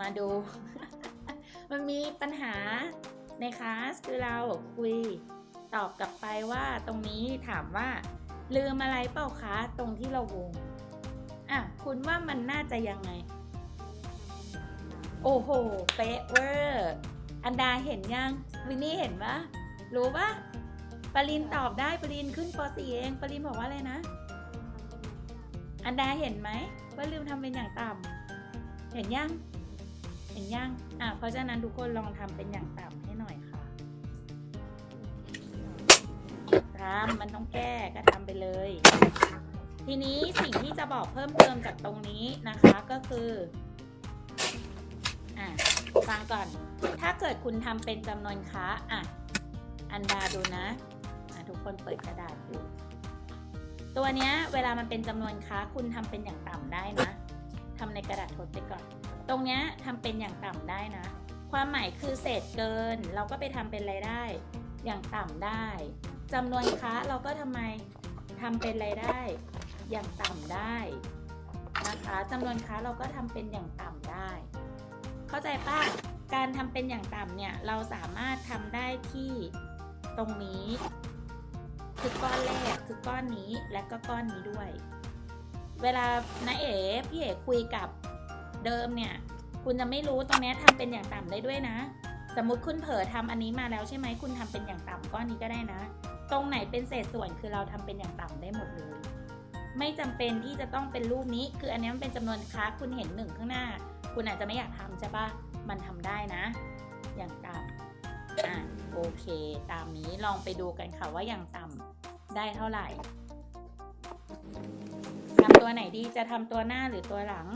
มาดู มันมีปัญหาในคลาสคือเราคุยตอบกลับไปว่าตรงนี้ถามว่า ลืมอะไรเปล่าคะตรงที่เราวงอะคุณว่ามันน่าจะยังไง โอ้โหเป๊ะเวอร์อันดาเห็นยังวินนี่เห็นปะรู้ปะปรินตอบได้ปรินขึ้นป .4 เองปรินบอกว่าอะไรนะ อันดาเห็นไหมว่าลืมทำเป็นอย่างต่ำเห็นยัง เห็นยังอะเพราะฉะนั้นทุกคนลองทำเป็นอย่างต่ำให้หน่อยค่ะทำมันต้องแก้ก็ทำไปเลย ทีนี้สิ่งที่จะบอกเพิ่มเติมจากตรงนี้นะคะก็คืออะฟังก่อน ถ้าเกิดคุณทำเป็นจำนวนค้าอะอันดาดูนะอะทุกคนเปิดกระดาษดูตัวเนี้ยเวลามันเป็นจำนวนค้าคุณทำเป็นอย่างต่ำได้นะ ทำในกระดาษทดไปก่อน ตรงเนี้ยทำเป็นอย่างต่ำได้นะ ความหมายคือเศษเกิน เราก็ไปทำเป็นไรายได้ อย่างต่ำได้จำนวนค้าเราก็ทำไมทำเป็นไรายได้ อย่างต่ำได้นะคะจำนวนค้าเราก็ทำเป็นอย่างต่ำได้ เข้าใจป่ะการทำเป็นอย่างต่ำเนี่ยเราสามารถทำได้ที่ตรงนี้ คือก้อนแรกคือก้อนนี้และก็ก้อนนี้ด้วย เวลานาเอ๋พี่เอ๋คุยกับเดิมเนี่ย คุณจะไม่รู้ตรงนี้ยทำเป็นอย่างต่ำได้ด้วยนะ สมมติคุณเผลอทำอันนี้มาแล้วใช่ไหมคุณทำเป็นอย่างต่ำก้อนนี้ก็ได้นะ ตรงไหนเป็นเศษส่วนคือเราทำเป็นอย่างต่ำได้หมดเลยไม่จำเป็นที่จะต้องเป็นรูปนี้ คืออันนี้มันเป็นจำนวนค้าคุณเห็นหนึ่งข้างหน้า คุณอาจจะไม่อยากทำใช่ปะมันทำได้นะ อย่างต่ำอะโอเค ตามนี้ลองไปดูกันค่ะว่าอย่างต่ำได้เท่าไหร่ ไหนดีจะทำตัวหน้าหรือตัวหลัง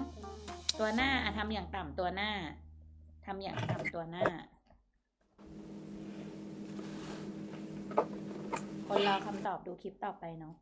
ตัวหน้าอะทำอย่างต่ำตัวหน้าทำอย่างต่ำตัวหน้า คนรอคำตอบดูคลิปต่อไปเนาะ